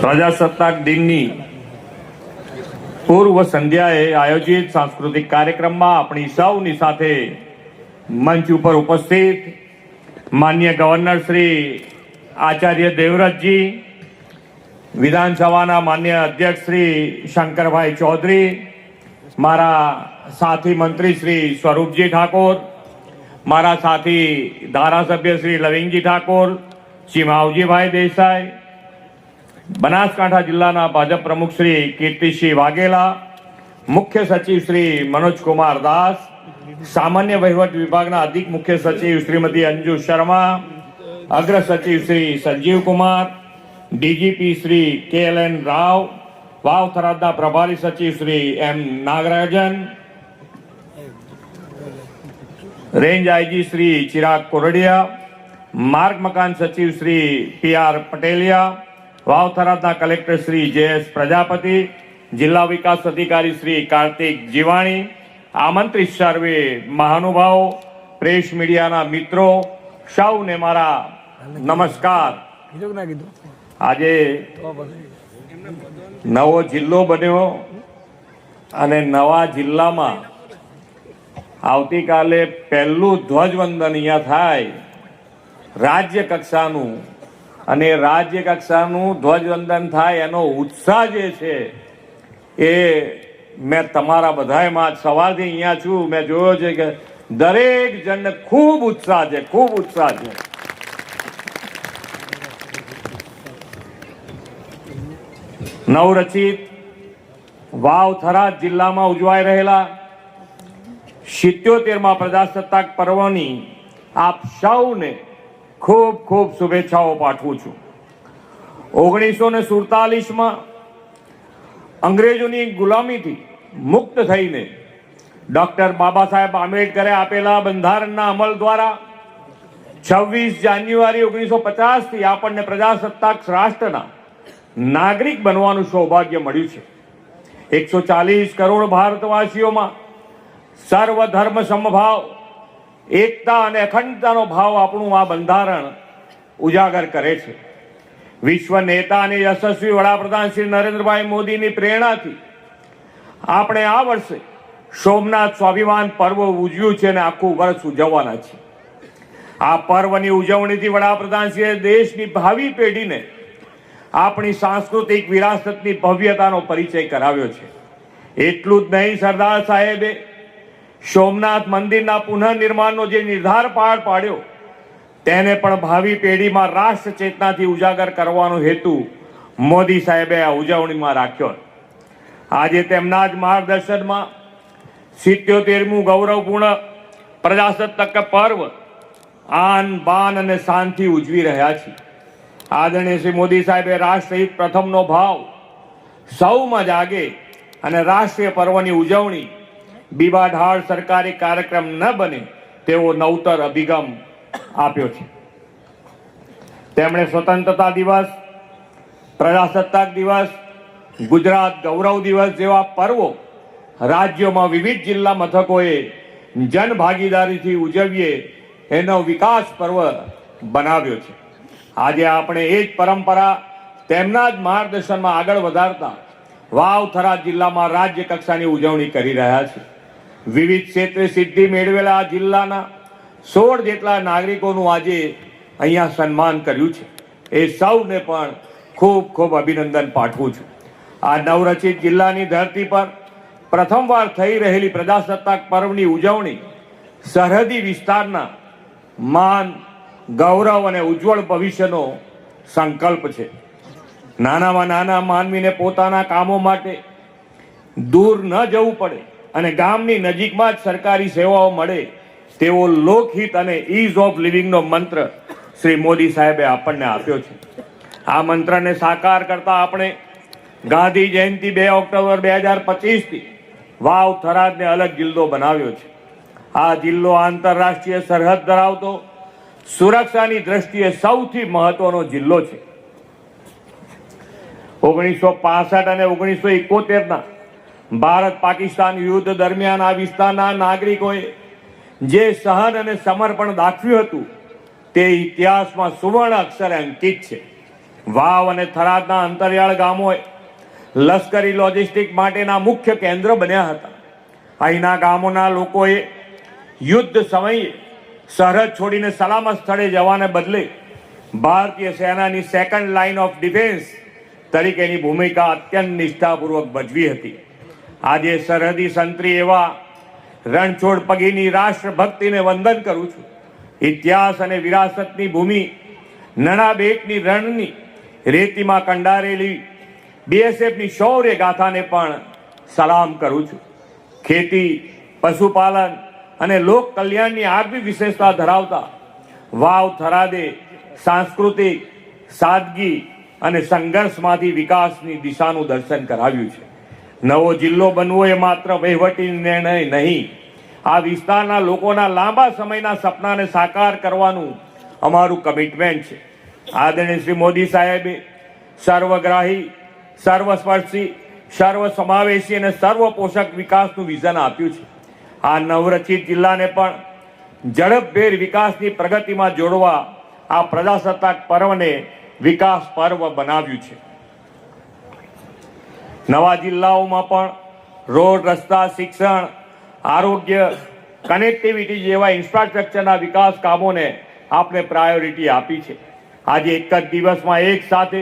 પ્રજાસત્તાક દિનની પૂર્વ સંધ્યાએ આયોજિત સાંસ્કૃતિક કાર્યક્રમમાં આપણી સૌની સાથે મંચ ઉપર ઉપસ્થિત માન્ય ગવર્નર શ્રી આચાર્ય દેવવ્રતજી, વિધાનસભાના માન્ય અધ્યક્ષ શ્રી શંકરભાઈ ચૌધરી, મારા સાથી મંત્રી શ્રી સ્વરૂપજી ઠાકોર, મારા સાથી ધારાસભ્ય શ્રી લવિંગજી ઠાકોર, શ્રી માવજીભાઈ દેસાઈ બનાસકાંઠા જિલ્લાના ભાજપ પ્રમુખ શ્રી કીર્તિસિંહ વાઘેલા, મુખ્ય સચિવ શ્રી મનોજકુમાર દાસ, સામાન્ય વહીવટ વિભાગના અધિક મુખ્ય સચિવ શ્રીમતી અંજુ શર્મા, અગ્ર સચિવ Shri Sanjeev Kumar, DGP Shri K L N Rao, Vav થરાદના પ્રભારી સચિવ Shri M Nagarajan, range IG Shri Chirag Kordiya, માર્ગ મકાન સચિવ શ્રી પી આર પટેલિયા વાવ થરાદના કલેક્ટર શ્રી જેએસ પ્રજાપતિ, જિલ્લા વિકાસ અધિકારી શ્રી કાર્તિક જીવાણી, આમંત્રિત સર્વે મહાનુભાવો, પ્રેસ મીડિયાના મિત્રો, સૌને મારા નમસ્કાર. આજે નવો જિલ્લો બન્યો અને નવા જિલ્લામાં આવતીકાલે પહેલું ધ્વજવંદન અહીંયા થાય. રાજ્ય કક્ષાનું અને રાજ્ય કક્ષાનું ધ્વજવંદન થાય એનો ઉત્સાહ જે છે એ મેં તમારા બધાએમાં સવારથી અહીંયા છું. મેં જોયો છે કે દરેક જણને ખૂબ ઉત્સાહ છે, ખૂબ ઉત્સાહ છે. નવરચિત વાવ થરાદ જિલ્લામાં ઉજવાઈ રહેલા સિત્યોતેરમાં પ્રજાસત્તાક પર્વની આપ સૌને ખૂબ ખૂબ શુભેચ્છાઓ પાઠવું છું. ઓગણીસો ને સુડતાલીસમાં અંગ્રેજોની ગુલામીથી મુક્ત થઈને ડોક્ટર બાબા સાહેબ આંબેડકરે આપેલા બંધારણના અમલ દ્વારા છવ્વીસ જાન્યુઆરી ઓગણીસો પચાસથી આપણને પ્રજાસત્તાક રાષ્ટ્રના નાગરિક બનવાનું સૌભાગ્ય મળ્યું છે. એકસો ચાલીસ કરોડ ભારતવાસીઓમાં સર્વ ધર્મ સમભાવ એકતા અને અખંડતાનો ભાવ આપણું આ બંધારણ ઉજાગર કરે છે. વિશ્વ નેતા અને યશસ્વી વડાપ્રધાન શ્રી નરેન્દ્રભાઈ મોદીની પ્રેરણાથી આપણે આ વર્ષે સોમનાથ સ્વાભિમાન પર્વ ઉજવ્યું છે અને આખું વર્ષ ઉજવવાના છે. આ પર્વની ઉજવણીથી વડાપ્રધાનશ્રીએ દેશની ભાવિ પેઢીને આપણી સાંસ્કૃતિક વિરાસતની ભવ્યતાનો પરિચય કરાવ્યો છે. એટલું જ નહીં, સરદાર સાહેબે સોમનાથ મંદિરના પુનઃનિર્માણનો જે નિર્ધાર પાર પાડ્યો, તેને પણ ભાવિ પેઢીમાં રાષ્ટ્ર ચેતનાથી ઉજાગર કરવાનો હેતુ મોદી સાહેબે આ ઉજવણીમાં રાખ્યો. આજે તેમના જ માર્ગદર્શનમાં સિત્યોતેરમું ગૌરવપૂર્ણ પ્રજાસત્તાક પર્વ આન બાન અને શાનથી ઉજવી રહ્યા છીએ આદરણીય શ્રી મોદી સાહેબે રાષ્ટ્રહિત પ્રથમનો ભાવ સૌમાં જાગે અને રાષ્ટ્રીય પર્વની ઉજવણી બીબાઢાળ સરકારી કાર્યક્રમ ન બને તેવો નવતર અભિગમ આપ્યો છે. તેમણે સ્વતંત્રતા દિવસ, પ્રજાસત્તાક દિવસ, ગુજરાત ગૌરવ દિવસ જેવા પર્વો રાજ્યોમાં વિવિધ જિલ્લા મથકોએ જન ભાગીદારીથી ઉજવીએ એનો વિકાસ પર્વ બનાવ્યો છે. આજે આપણે એ જ પરંપરા તેમના જ માર્ગદર્શનમાં આગળ વધારતા વાવથરા જિલ્લામાં રાજ્ય કક્ષાની ઉજવણી કરી રહ્યા છે વિવિધ ક્ષેત્રે સિદ્ધિ મેળવેલા આ જિલ્લાના સોળ જેટલા નાગરિકોનું આજે અહીંયા સન્માન કર્યું છે. એ સૌને પણ ખૂબ ખૂબ અભિનંદન પાઠવું છું. આ નવરચિત જિલ્લાની ધરતી પર પ્રથમવાર થઈ રહેલી પ્રજાસત્તાક પર્વની ઉજવણી સરહદી વિસ્તારના માન, ગૌરવ અને ઉજ્જવળ ભવિષ્યનો સંકલ્પ છે. નાનામાં નાના માનવીને પોતાના કામો માટે દૂર ન જવું પડે. અને ગામની નજીકમાં જ સરકારી સેવાઓ મળે તેવો લોકહિત અને ઇઝ ઓફ લિવિંગનો મંત્ર શ્રી મોદી સાહેબે આપણને આપ્યો છે. આ મંત્રને સાકાર કરતા આપણે ગાંધી જયંતિ બે ઓક્ટોબર બે હજાર પચીસથી વાવ થરાદને અલગ જિલ્લો બનાવ્યો છે. આ જિલ્લો આંતરરાષ્ટ્રીય સરહદ ધરાવતો સુરક્ષાની દ્રષ્ટિએ સૌથી મહત્વનો જિલ્લો છે. ઓગણીસો પાસઠ અને ઓગણીસો એકોતેરના ભારત પાકિસ્તાન યુદ્ધ દરમિયાન આ વિસ્તારના નાગરિકોએ જે સહન અને સમર્પણ દાખવ્યું હતું, તે ઇતિહાસમાં સુવર્ણ અક્ષરે અંકિત છે. વાવ અને થરાદના અંતરિયાળ ગામોએ લશ્કરી લોજિસ્ટિક માટેના મુખ્ય કેન્દ્ર બન્યા હતા. અહીંના ગામોના લોકોએ યુદ્ધ સમયે સરહદ છોડીને સલામત સ્થળે જવાને બદલે ભારતીય સેનાની સેકન્ડ લાઇન ઓફ ડિફેન્સ તરીકેની ભૂમિકા અત્યંત નિષ્ઠાપૂર્વક ભજવી હતી. આજે સરહદી સંત્રી એવા રણછોડ પગીની રાષ્ટ્રભક્તિને વંદન કરું છું. ઇતિહાસ અને વિરાસતની ભૂમિ, નણાબેટની રણની રેતીમાં કંડારેલી બીએસએફની શૌર્ય ગાથાને પણ સલામ કરું છું. ખેતી, પશુપાલન અને લોક કલ્યાણની આગવી વિશેષતા ધરાવતા વાવ થરાદે સાંસ્કૃતિક, સાદગી અને સંઘર્ષમાંથી વિકાસની દિશાનું દર્શન કરાવ્યું છે. નવો જિલ્લો બનવો એ માત્ર વહીવટી નિર્ણય નહીં. આ વિસ્તારના લોકોના લાંબા સમયના સપનાને સાકાર કરવાનું અમારું કમિટમેન્ટ છે. આદરણીય શ્રી મોદી સાહેબે સર્વગ્રાહી, સર્વસ્પર્શી સર્વ સમાવેશી અને સર્વ પોષક વિકાસનું વિઝન આપ્યું છે. આ નવરચિત જિલ્લાને પણ ઝડપભેર વિકાસની પ્રગતિમાં જોડવા આ પ્રજાસત્તાક પર્વને વિકાસ પર્વ બનાવ્યું છે. નવા જિલ્લાઓમાં પણ રોડ, રસ્તા, શિક્ષણ, આરોગ્ય કનેક્ટિવિટી જેવા ઇન્ફ્રાસ્ટ્રક્ચરના વિકાસ કામોને આપણે પ્રાયોરિટી આપી છે. આજે એક જ દિવસમાં એક સાથે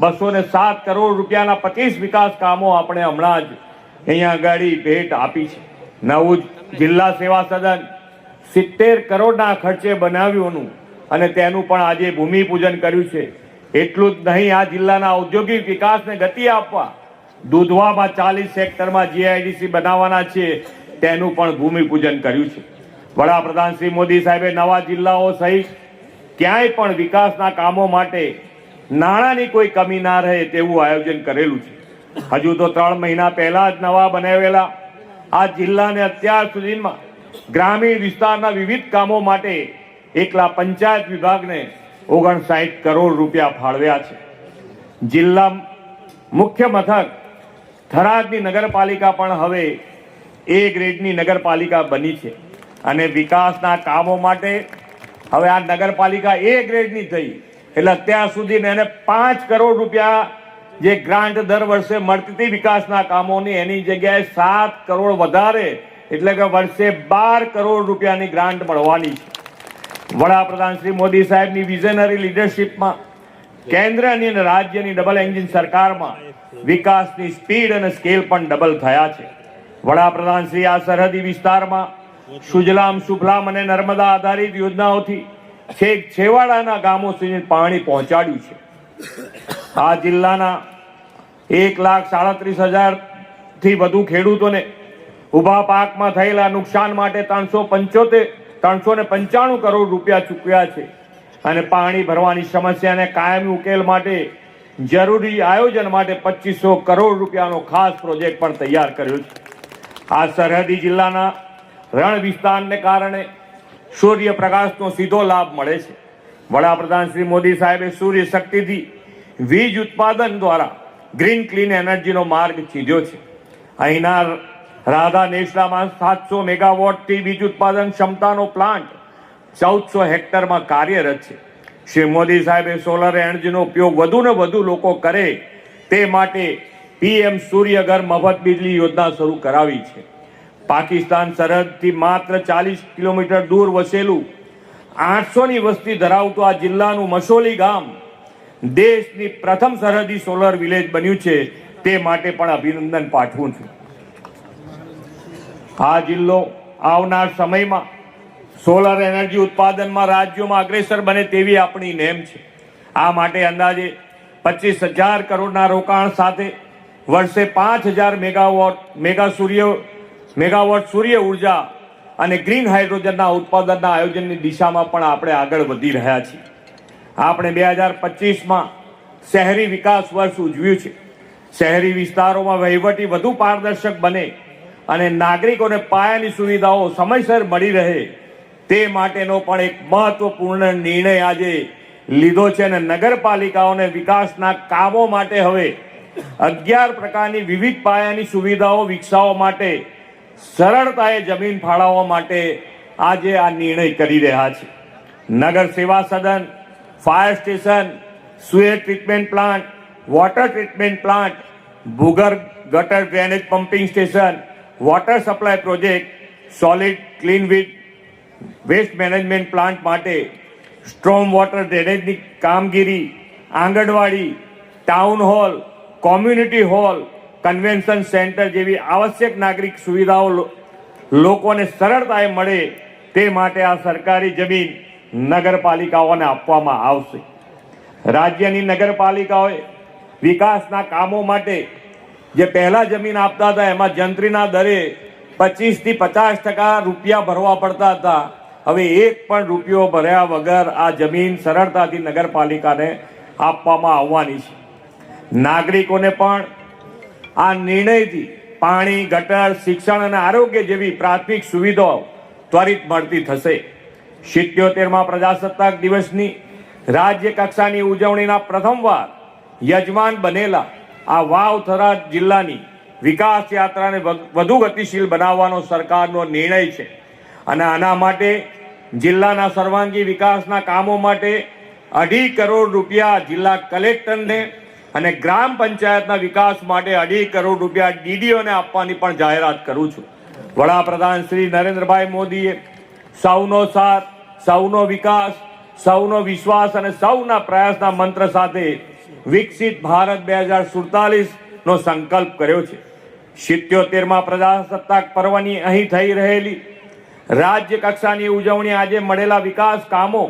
બસો ને સાત કરોડ રૂપિયાના પચીસ વિકાસ કામો આપણે હમણાં જ અહીંયા આગળ ભેટ આપી છે. નવું જિલ્લા સેવા સદન સિત્તેર કરોડના ખર્ચે બનાવ્યુંનું અને તેનું પણ આજે ભૂમિપૂજન કર્યું છે. એટલું જ નહીં, આ જિલ્લાના ઔદ્યોગિક વિકાસને ગતિ આપવા દૂધવામાં ચાલીસ સેક્ટરમાં જીઆઈડીસી બનાવવાના છે. તેનું પણ ભૂમિપૂજન કર્યું છે. વડાપ્રધાન શ્રી મોદી સાહેબે નવા જિલ્લાઓ સહિત ક્યાંય પણ વિકાસના કામો માટે નાણાંની કોઈ કમી ના રહે તેવું આયોજન કરેલું છે. હજુ તો ત્રણ મહિના પહેલા જ નવા બનાવેલા આ જિલ્લાને અત્યાર સુધીમાં ગ્રામીણ વિસ્તારના વિવિધ કામો માટે એકલા પંચાયત વિભાગને ઓગણસાઠ કરોડ રૂપિયા ફાળવ્યા છે. જિલ્લા મુખ્ય મથક થરાદની નગરપાલિકા પણ હવે એ ગ્રેડની નગરપાલિકા બની છે. અને વિકાસના કામો માટે હવે આ નગરપાલિકા એ ગ્રેડની થઈ. એટલે અત્યાર સુધી એને પાંચ કરોડ રૂપિયા જે ગ્રાન્ટ દર વર્ષે મળતી હતી વિકાસના કામોની, એની જગ્યાએ સાત કરોડ વધારે, એટલે કે વર્ષે બાર કરોડ રૂપિયાની ગ્રાન્ટ મળવાની છે. વડાપ્રધાન શ્રી મોદી સાહેબની વિઝનરી લીડરશિપમાં કેન્દ્રની અને રાજ્યની ડબલ એન્જિન સરકારમાં વિકાસની સ્પીડ અને સ્કેલ પણ ડબલ થયા છે. વડાપ્રધાન શ્રી આ સરહદી વિસ્તારમાં સુજલામ સુફલામ અને નર્મદા આધારિત યોજનાઓથી છેક છેવાડાના ગામો સુધી પાણી પહોંચાડ્યું છે. આ જિલ્લાના એક લાખ સાડત્રીસ હજારથી વધુ ખેડૂતોને ઊભા પાકમાં થયેલા નુકસાન માટે ત્રણસો પંચોતેર, ત્રણસો ને પંચાણું કરોડ રૂપિયા ચૂકવ્યા છે. અને પાણી ભરવાની સમસ્યાને કાયમી ઉકેલ માટે જરૂરી આયોજન માટે પચીસો કરોડ રૂપિયાનો ખાસ પ્રોજેક્ટ પણ તૈયાર કર્યો છે. આ સરહદી જિલ્લાના રણ વિસ્તારને કારણે સૂર્યપ્રકાશનો સીધો લાભ મળે છે. વડાપ્રધાન શ્રી મોદી સાહેબે સૂર્ય શક્તિથી વીજ ઉત્પાદન દ્વારા ગ્રીન ક્લીન એનર્જીનો માર્ગ ચીધ્યો છે. અહીંના રાધા નેસડામાં સાતસો મેગાવોટથી વીજ ઉત્પાદન ક્ષમતાનો પ્લાન્ટ ચૌદસો હેક્ટરમાં કાર્યરત છે. શ્રી મોદી સાહેબે સોલર એનર્જીનો ઉપયોગ વધુ ને વધુ લોકો કરે તે માટે પીએમ સૂર્યઘર મફત બિજલી યોજના શરૂ કરાવી છે. પાકિસ્તાન સરહદથી માત્ર ચાલીસ કિલોમીટર દૂર વસેલું આઠસોની વસ્તી ધરાવતું આ જિલ્લાનું મસોલી ગામ દેશની પ્રથમ સરહદી સોલર વિલેજ બન્યું છે. તે માટે પણ અભિનંદન પાઠવું છું. આ જિલ્લો આવનાર સમયમાં સોલર એનર્જી ઉત્પાદનમાં રાજ્યોમાં અગ્રેસર બને તેવી આપણી નેમ છે. આ માટે અંદાજે પચીસ હજાર કરોડના રોકાણ સાથે વર્ષે પાંચ હજાર મેગાવોટ, મેગા સૂર્ય, મેગાવોટ સૂર્ય ઊર્જા અને ગ્રીન હાઇડ્રોજનના ઉત્પાદનના આયોજનની દિશામાં પણ આપણે આગળ વધી રહ્યા છીએ. આપણે બે હજાર પચીસમાં શહેરી વિકાસ વર્ષ ઉજવ્યું છે. શહેરી વિસ્તારોમાં વહીવટી વધુ પારદર્શક બને અને નાગરિકોને પાયાની સુવિધાઓ સમયસર મળી રહે તે માટેનો પણ એક મહત્વપૂર્ણ નિર્ણય આજે લીધો છે અને નગરપાલિકાઓને વિકાસના કામો માટે હવે અગિયાર પ્રકારની વિવિધ પાયાની સુવિધાઓ વિકસાવવા માટે સરળતાએ જમીન ફાળવવા માટે આજે આ નિર્ણય કરી રહ્યા છે. નગર સેવા સદન, fire station sewer treatment plant water treatment plant ભૂગર્ભ ગટર drainage pumping station water supply project solid clean with waste management plant માટે સ્ટ્રોમ વોટર ડ્રેનેજની કામગીરી, anganwadi, town hall, community hall, convention centre જેવી આવશ્યક નાગરિક સુવિધાઓ લોકોને સરળતાએ મળે તે માટે આ સરકારી જમીન નગરપાલિકાઓને આપવામાં આવશે. રાજ્યની નગરપાલિકાઓએ વિકાસના કામો માટે જે પહેલાં જમીન આપતા હતા, એમાં જંત્રીના દરે પચીસથી પચાસ ટકા રૂપિયા ભરવા પડતા હતા. હવે એક પણ રૂપિયો ભર્યા વગર આ જમીન સરળતાથી નગરપાલિકાને આપવામાં આવવાની છે. નાગરિકોને પણ આ નિર્ણયથી પાણી, ગટર, શિક્ષણ અને આરોગ્ય જેવી પ્રાથમિક સુવિધાઓ ત્વરિત મળતી થશે. સિત્યોતેરમાં પ્રજાસત્તાક દિવસની રાજ્ય કક્ષાની ઉજવણીના પ્રથમવાર યજમાન બનેલા આ વાવ થરાદ જિલ્લાની વિકાસ યાત્રાને વધુ ગતિશીલ બનાવવાનો સરકારનો નિર્ણય છે. અને આના માટે જિલ્લાના સર્વાંગી વિકાસના કામો માટે અઢી કરોડ રૂપિયા જિલ્લા કલેક્ટરને અને ગ્રામ પંચાયતના વિકાસ માટે અઢી કરોડ રૂપિયા ડીડીઓને આપવાની પણ જાહેરાત કરું છું. વડાપ્રધાન શ્રી નરેન્દ્રભાઈ મોદીએ સૌનો સાથ, સૌનો વિકાસ, સૌનો વિશ્વાસ અને સૌના પ્રયાસના મંત્ર સાથે વિકસિત ભારત બે હજાર સુડતાલીસનો સંકલ્પ કર્યો છે. સિત્યોતેરમાં પ્રજાસત્તાક પર્વની અહીં થઈ રહેલી રાજ્ય કક્ષાની ઉજવણી આજે મળેલા વિકાસ કામો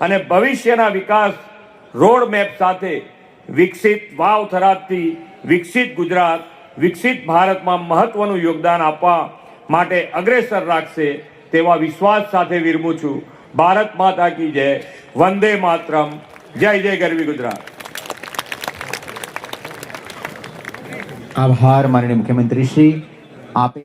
અને ભવિષ્યના વિકાસ રોડ મેપ સાથે વિકસિત વાવ થરાદથી વિકસિત ગુજરાત, વિકસિત ભારતમાં મહત્વનું યોગદાન આપવા માટે અગ્રેસર રાખશે તેવા વિશ્વાસ સાથે વિરમું છું. ભારત માતા કી જય. વંદે માતરમ. જય જય ગરવી ગુજરાત. આભાર. માનનીય મુખ્યમંત્રી શ્રી આપે